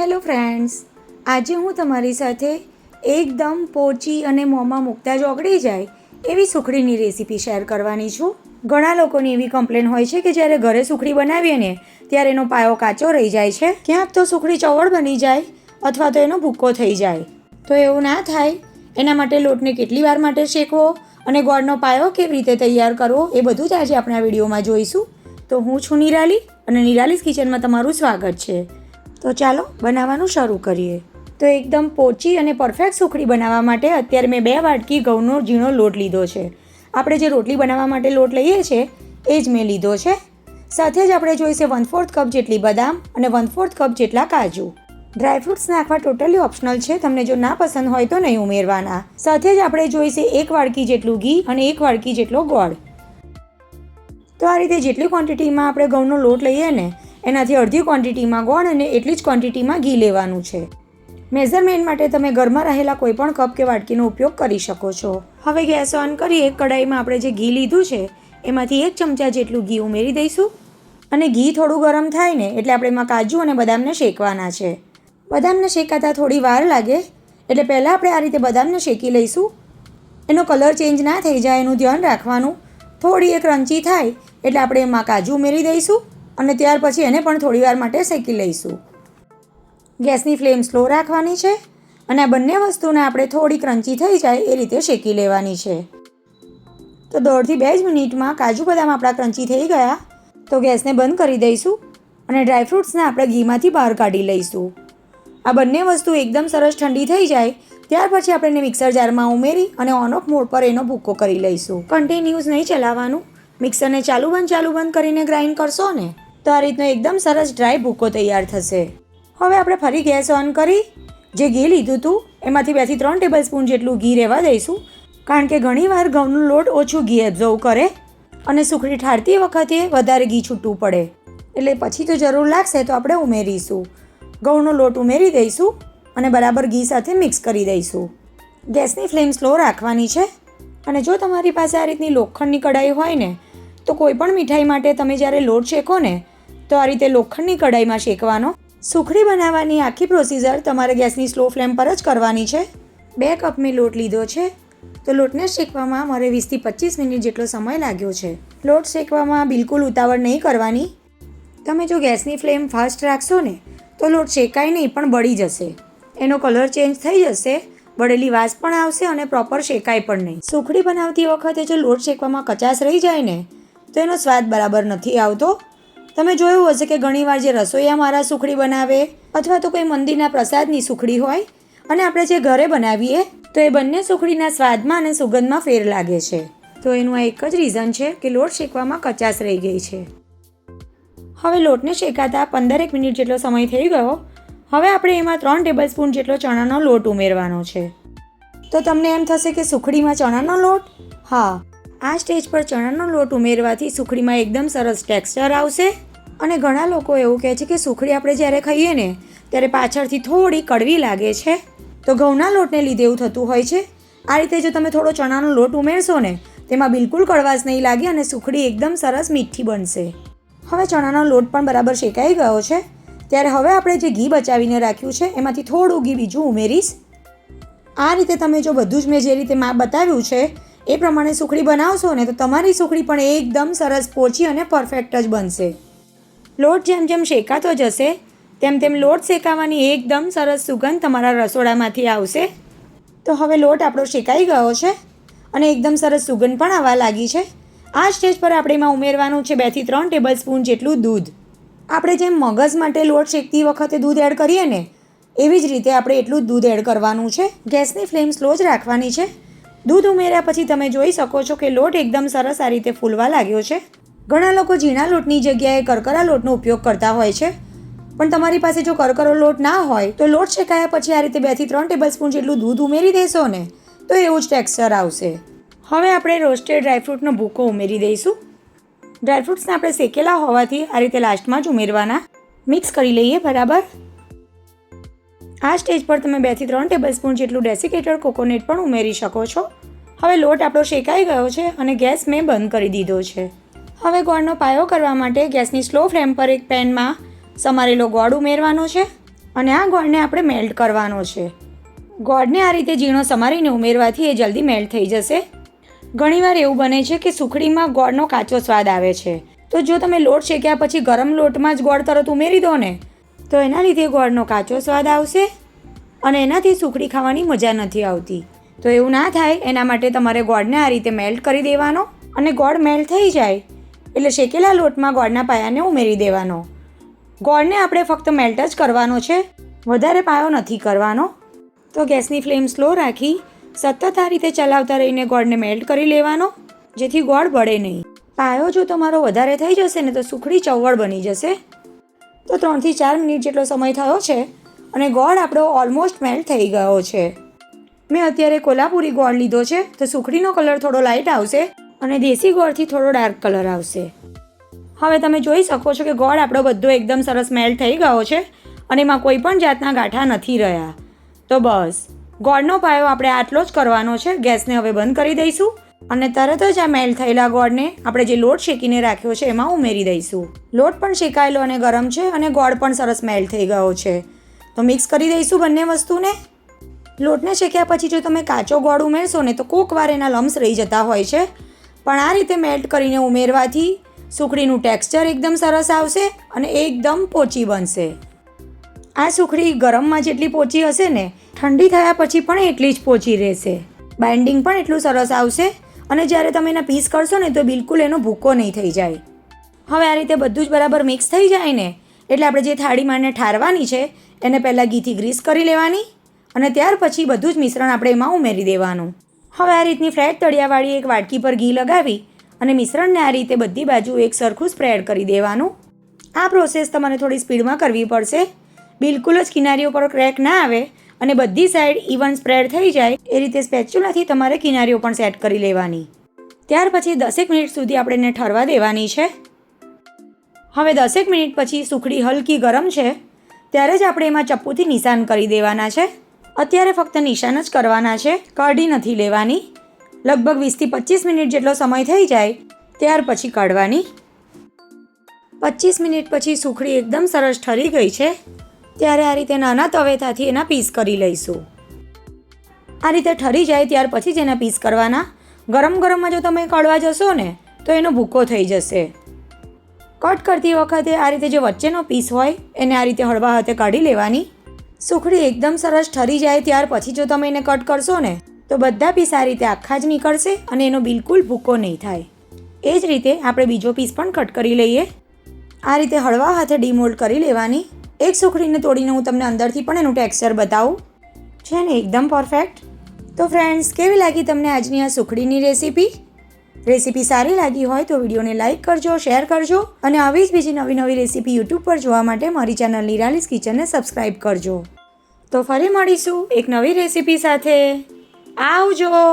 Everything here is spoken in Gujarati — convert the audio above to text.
હેલો ફ્રેન્ડ્સ, આજે હું તમારી સાથે એકદમ પોચી અને મોંમાં મૂકતા જ ઓગળી જાય એવી સુખડીની રેસીપી શેર કરવાની છું. ઘણા લોકોની એવી કમ્પ્લેન હોય છે કે જ્યારે ઘરે સુખડી બનાવીએ ને, ત્યારે એનો પાયો કાચો રહી જાય છે. ક્યાંક તો સુખડી ચવળ બની જાય અથવા તો એનો ભૂક્કો થઈ જાય. તો એવું ના થાય. એના માટે લોટને કેટલી વાર માટે શેકવો અને ગોળનો પાયો કેવી રીતે તૈયાર કરવો એ બધું જ આજે આપણે આ વિડીયોમાં જોઈશું. તો હું છું નિરાલી અને નિરાલીસ કિચનમાં તમારું સ્વાગત છે. તો ચાલો બનાવવાનું શરૂ કરીએ. તો એકદમ પોચી અને પરફેક્ટ સુખડી બનાવવા માટે અત્યારે મેં બે વાટકી ઘઉંનો ઝીણો લોટ લીધો છે. આપણે જે રોટલી બનાવવા માટે લોટ લઈએ છીએ એ જ મેં લીધો છે. સાથે જ આપણે જોઈશે વન ફોર્થ કપ જેટલી બદામ અને વન ફોર્થ કપ જેટલા કાજુ. ડ્રાયફ્રૂટ્સ નાખવા ટોટલી ઓપ્શનલ છે, તમને જો ના પસંદ હોય તો નહીં ઉમેરવાના. સાથે જ આપણે જોઈશે એક વાડકી જેટલું ઘી અને એક વાડકી જેટલો ગોળ. તો આ રીતે જેટલી ક્વોન્ટિટીમાં આપણે ઘઉંનો લોટ લઈએ ને એનાથી અડધી ક્વોન્ટિટીમાં ગોળ અને એટલી જ ક્વોન્ટિટીમાં ઘી લેવાનું છે. મેઝરમેન્ટ માટે તમે ઘરમાં રહેલા કોઈપણ કપ કે વાટકીનો ઉપયોગ કરી શકો છો. હવે ગેસ ઓન કરી એક કડાઈમાં આપણે જે ઘી લીધું છે, એમાંથી એક ચમચા જેટલું ઘી ઉમેરી દઈશું. અને ઘી થોડું ગરમ થાય ને, એટલે આપણે એમાં કાજુ અને બદામને શેકવાના છે. બદામને શેકાતા થોડી વાર લાગે, એટલે પહેલાં આપણે આ રીતે બદામને શેકી લઈશું. એનો કલર ચેન્જ ના થઈ જાય, એનું ધ્યાન રાખવાનું. થોડી એક રંચી થાય, એટલે આપણે એમાં કાજુ ઉમેરી દઈશું. અને ત્યાર પછી એને પણ થોડી વાર માટે શેકી લઈશું. ગેસની ફ્લેમ સ્લો રાખવાની છે અને આ બંને વસ્તુને આપણે થોડી ક્રંચી થઈ જાય એ રીતે શેકી લેવાની છે. તો દોઢથી બે જ મિનિટમાં કાજુ બદામ આપણા ક્રંચી થઈ ગયા. તો ગેસને બંધ કરી દઈશું અને ડ્રાયફ્રૂટ્સને આપણે ઘીમાંથી બહાર કાઢી લઈશું. આ બંને વસ્તુ એકદમ સરસ ઠંડી થઈ જાય, ત્યાર પછી આપણે એને મિક્સર જારમાં ઉમેરી અને ઓન ઓફ મોડ પર એનો ભૂક્કો કરી લઈશું. કન્ટિન્યુઝ નહીં ચલાવવાનું. મિક્સરને ચાલુ બંધ ચાલુ બંધ કરીને ગ્રાઇન્ડ કરશો ને? તો આ રીતનો એકદમ સરસ ડ્રાય ભૂકો તૈયાર થશે. હવે આપણે ફરી ગેસ ઓન કરી. જે ઘી લીધું હતું એમાંથી બેથી ત્રણ ટેબલ સ્પૂન જેટલું ઘી રહેવા દઈશું. કારણ કે ઘણીવાર ઘઉંનો લોટ ઓછું ઘી એબ્ઝર્વ કરે અને સુખડી ઠારતી વખતે વધારે ઘી છૂટવું પડે. એટલે પછી તો જરૂર લાગશે તો આપણે ઉમેરીશું. ઘઉંનો લોટ ઉમેરી દઈશું અને બરાબર ઘી સાથે મિક્સ કરી દઈશું. ગેસની ફ્લેમ સ્લો રાખવાની છે અને જો તમારી પાસે આ રીતની લોખંડની કઢાઈ હોય ને, તો કોઈ પણ મીઠાઈ માટે તમે જ્યારે લોટ શેકો ને તો આ રીતે લોખંડની કઢાઈમાં શેકવાનો. સુખડી બનાવવાની આખી પ્રોસીજર તમારે ગેસની સ્લો ફ્લેમ પર જ કરવાની છે. બે કપ મેં લોટ લીધો છે. તો લોટને શેકવામાં મારે વીસથી પચીસ મિનિટ જેટલો સમય લાગ્યો છે. લોટ શેકવામાં બિલકુલ ઉતાવળ નહીં કરવાની. તમે જો ગેસની ફ્લેમ ફાસ્ટ રાખશો ને, તો લોટ શેકાય નહીં, પણ બળી જશે. એનો કલર ચેન્જ થઈ જશે, બળેલી વાસ પણ આવશે અને પ્રોપર શેકાય પણ નહીં. સુખડી બનાવતી વખતે જો લોટ શેકવામાં કચાશ રહી જાય ને, તો એનો સ્વાદ બરાબર નથી આવતો. તમે જોયું હશે કે ઘણીવાર જે રસોઈયા મારા સુખડી બનાવે અથવા તો કોઈ મંદિરના પ્રસાદની સુખડી હોય, અને આપણે જે ઘરે બનાવીએ, તો એ બંને સુખડીના સ્વાદમાં અને સુગંધમાં ફેર લાગે છે. તો એનું આ એક જ રીઝન છે કે લોટ શેકવામાં કચાશ રહી ગઈ છે. હવે લોટને શેકાતા પંદરેક મિનિટ જેટલો સમય થઈ ગયો, હવે આપણે એમાં ત્રણ ટેબલ સ્પૂન જેટલો ચણાનો લોટ ઉમેરવાનો છે. તો તમને એમ થશે કે સુખડીમાં ચણાનો લોટ? હા આ સ્ટેજ પર ચણાનો લોટ ઉમેરવાથી સુખડીમાં એકદમ સરસ ટેક્સચર આવશે. અને ઘણા લોકો એવું કહે છે કે સુખડી આપણે જ્યારે ખાઈએ ને, ત્યારે પાછળથી થોડી કડવી લાગે છે. તો ઘઉંના લોટને લીધે એવું થતું હોય છે. આ રીતે જો તમે થોડો ચણાનો લોટ ઉમેરશો ને, તેમાં બિલકુલ કડવાશ નહીં લાગે અને સુખડી એકદમ સરસ મીઠી બનશે. હવે ચણાનો લોટ પણ બરાબર શેકાઈ ગયો છે. ત્યારે હવે આપણે જે ઘી બચાવીને રાખ્યું છે, એમાંથી થોડું ઘી બીજું ઉમેરીશ. આ રીતે તમે જો બધું જ મેં જે રીતે માપ બતાવ્યું છે એ પ્રમાણે સુખડી બનાવશો ને તો તમારી સુખડી પણ એકદમ સરસ પોચી અને પરફેક્ટ જ બનશે. લોટ જેમ જેમ શેકાતો જશે, તેમ તેમ લોટ શેકાવાની એકદમ સરસ સુગંધ તમારા રસોડામાંથી આવશે. તો હવે લોટ આપણો શેકાઈ ગયો છે અને એકદમ સરસ સુગંધ પણ આવવા લાગી છે. આ સ્ટેજ પર આપણે એમાં ઉમેરવાનું છે બેથી ત્રણ ટેબલ સ્પૂન જેટલું દૂધ. આપણે જેમ મગજ માટે લોટ શેકતી વખતે દૂધ એડ કરીએ ને, એવી જ રીતે આપણે એટલું જ દૂધ એડ કરવાનું છે. ગેસની ફ્લેમ સ્લો જ રાખવાની છે. દૂધ ઉમેર્યા પછી તમે જોઈ શકો છો કે લોટ એકદમ સરસ આ રીતે ફૂલવા લાગ્યો છે. ઘણા લોકો ઝીણા લોટની જગ્યાએ કરકરા લોટનો ઉપયોગ કરતા હોય છે. પણ તમારી પાસે જો કરકરો લોટ ના હોય, તો લોટ શેકાયા પછી આ રીતે બેથી ત્રણ ટેબલ સ્પૂન જેટલું દૂધ ઉમેરી દેશો ને, તો એવું જ ટેક્સચર આવશે. હવે આપણે રોસ્ટેડ ડ્રાયફ્રૂટનો ભૂકો ઉમેરી દઈશું. ડ્રાયફ્રૂટ્સને આપણે શેકેલા હોવાથી આ રીતે લાસ્ટમાં જ ઉમેરવાના. મિક્સ કરી લઈએ બરાબર. આ સ્ટેજ પર તમે બેથી ત્રણ ટેબલ સ્પૂન જેટલું ડેસિકેટેડ કોકોનટ પણ ઉમેરી શકો છો. હવે લોટ આપણો શેકાઈ ગયો છે અને ગેસ મેં બંધ કરી દીધો છે. હવે ગોળનો પાયો કરવા માટે ગેસની સ્લો ફ્લેમ પર એક પેનમાં સમારેલો ગોળ ઉમેરવાનો છે અને આ ગોળને આપણે મેલ્ટ કરવાનો છે. ગોળને આ રીતે ઝીણો સમારીને ઉમેરવાથી એ જલ્દી મેલ્ટ થઈ જશે. ઘણીવાર એવું બને છે કે સુખડીમાં ગોળનો કાચો સ્વાદ આવે છે. તો જો તમે લોટ શેક્યા પછી ગરમ લોટમાં જ ગોળ તરત ઉમેરી દો ને તો એના લીધે ગોળનો કાચો સ્વાદ આવશે અને એનાથી સુખડી ખાવાની મજા નથી આવતી. તો એવું ના થાય, એના માટે તમારે ગોળને આ રીતે મેલ્ટ કરી દેવાનો અને ગોળ મેલ્ટ થઈ જાય એટલે શેકેલા લોટમાં ગોળના પાયાને ઉમેરી દેવાનો. ગોળને આપણે ફક્ત મેલ્ટ જ કરવાનો છે, વધારે પાયો નથી કરવાનો. તો ગેસની ફ્લેમ સ્લો રાખી, સતત આ રીતે ચલાવતા રહીને ગોળને મેલ્ટ કરી લેવાનો, જેથી ગોળ બળે નહીં. પાયો જો તમારો વધારે થઈ જશે ને તો સુખડી ચવળ બની જશે. તો ત્રણથી ચાર મિનિટ જેટલો સમય થયો છે અને ગોળ આપણો ઓલમોસ્ટ મેલ્ટ થઈ ગયો છે. મેં અત્યારે કોલ્હાપુરી ગોળ લીધો છે, તો સુખડીનો કલર થોડો લાઇટ આવશે અને દેશી ગોળથી થોડો ડાર્ક કલર આવશે. હવે તમે જોઈ શકો છો કે ગોળ આપણો બધો એકદમ સરસ મેલ્ટ થઈ ગયો છે અને એમાં કોઈ પણ જાતના ગાંઠા નથી રહ્યા. તો બસ, ગોળનો પાયો આપણે આટલો જ કરવાનો છે, ગેસને હવે બંધ કરી દઈશું. અને તરત જ આ મેલ્ટ થયેલા ગોળને આપણે જે લોટ શેકીને રાખ્યો છે એમાં ઉમેરી દઈશું. લોટ પણ શેકાયેલો અને ગરમ છે અને ગોળ પણ સરસ મેલ્ટ થઈ ગયો છે. તો મિક્સ કરી દઈશું બંને વસ્તુને. લોટને શેક્યા પછી જો તમે કાચો ગોળ ઉમેરશો ને તો કોક વાર એના લમ્સ રહી જતા હોય છે. પણ આ રીતે મેલ્ટ કરીને ઉમેરવાથી સુખડીનું ટેક્સચર એકદમ સરસ આવશે અને એકદમ પોચી બનશે. આ સુખડી ગરમમાં જેટલી પોચી હશે ને, ઠંડી થયા પછી પણ એટલી જ પોચી રહેશે. બાઇન્ડિંગ પણ એટલું સરસ આવશે અને જ્યારે તમે એના પીસ કરશો ને, તો બિલકુલ એનો ભૂકો નહીં થઈ જાય. હવે આ રીતે બધું જ બરાબર મિક્સ થઈ જાય ને, એટલે આપણે જે થાળી માંડને ઠારવાની છે, એને પહેલાં ઘીથી ગ્રીસ કરી લેવાની અને ત્યાર પછી બધું જ મિશ્રણ આપણે એમાં ઉમેરી દેવાનું. હવે આ રીતની ફ્લેટ તળિયાવાળી એક વાટકી પર ઘી લગાવી અને મિશ્રણને આ રીતે બધી બાજુ એક સરખું સ્પ્રેડ કરી દેવાનું. આ પ્રોસેસ તમારે થોડી સ્પીડમાં કરવી પડશે. બિલકુલ જ કિનારીઓ પર ક્રેક ના આવે અને બધી સાઈડ ઇવન સ્પ્રેડ થઈ જાય, એ રીતે સ્પેચ્યુલાથી તમારે કિનારીઓ પણ સેટ કરી લેવાની. ત્યાર પછી દસેક મિનિટ સુધી આપણે એને ઠરવા દેવાની છે. હવે દસેક મિનિટ પછી સુખડી હલકી ગરમ છે, ત્યારે જ આપણે એમાં ચપ્પુથી નિશાન કરી દેવાના છે. અત્યારે ફક્ત નિશાન જ કરવાના છે, કાઢી નથી લેવાની. લગભગ વીસથી પચીસ મિનિટ જેટલો સમય થઈ જાય, ત્યાર પછી કાઢવાની. પચીસ મિનિટ પછી સુખડી એકદમ સરસ ઠરી ગઈ છે. ત્યારે આ રીતે નાના તવેથાથી એના પીસ કરી લઈશું. આ રીતે ઠરી જાય ત્યાર પછી જ એના પીસ કરવાના. ગરમ ગરમમાં જો તમે કળવા જશો ને, તો એનો ભૂકો થઈ જશે. કટ કરતી વખતે આ રીતે જે વચ્ચેનો પીસ હોય, એને આ રીતે હળવા હાથે કાઢી લેવાની. સુખડી એકદમ સરસ ઠરી જાય ત્યાર પછી જો તમે એને કટ કરશો ને, તો બધા પીસ આ રીતે આખા જ નીકળશે અને એનો બિલકુલ ભૂકો નહીં થાય. એ જ રીતે આપણે બીજો પીસ પણ કટ કરી લઈએ. આ રીતે હળવા હાથે ડીમોલ્ડ કરી લેવાની. એક સુખડીને તોડીને હું તમને અંદરથી પણ એનું ટેક્સચર બતાવું. છે ને, એકદમ પરફેક્ટ તો ફ્રેન્ડ્સ કેવી લાગી તમને આજની આ સુખડીની રેસીપી રેસીપી સારી લાગી હોય તો વિડીયોને લાઇક કરજો શેર કરજો અને આવી જ બીજી નવી નવી રેસીપી યુટ્યુબ પર જોવા માટે મારી ચેનલ નિરાલીસ કિચનને સબસ્ક્રાઈબ કરજો. તો ફરી મળીશું એક નવી રેસીપી સાથે. આવજો!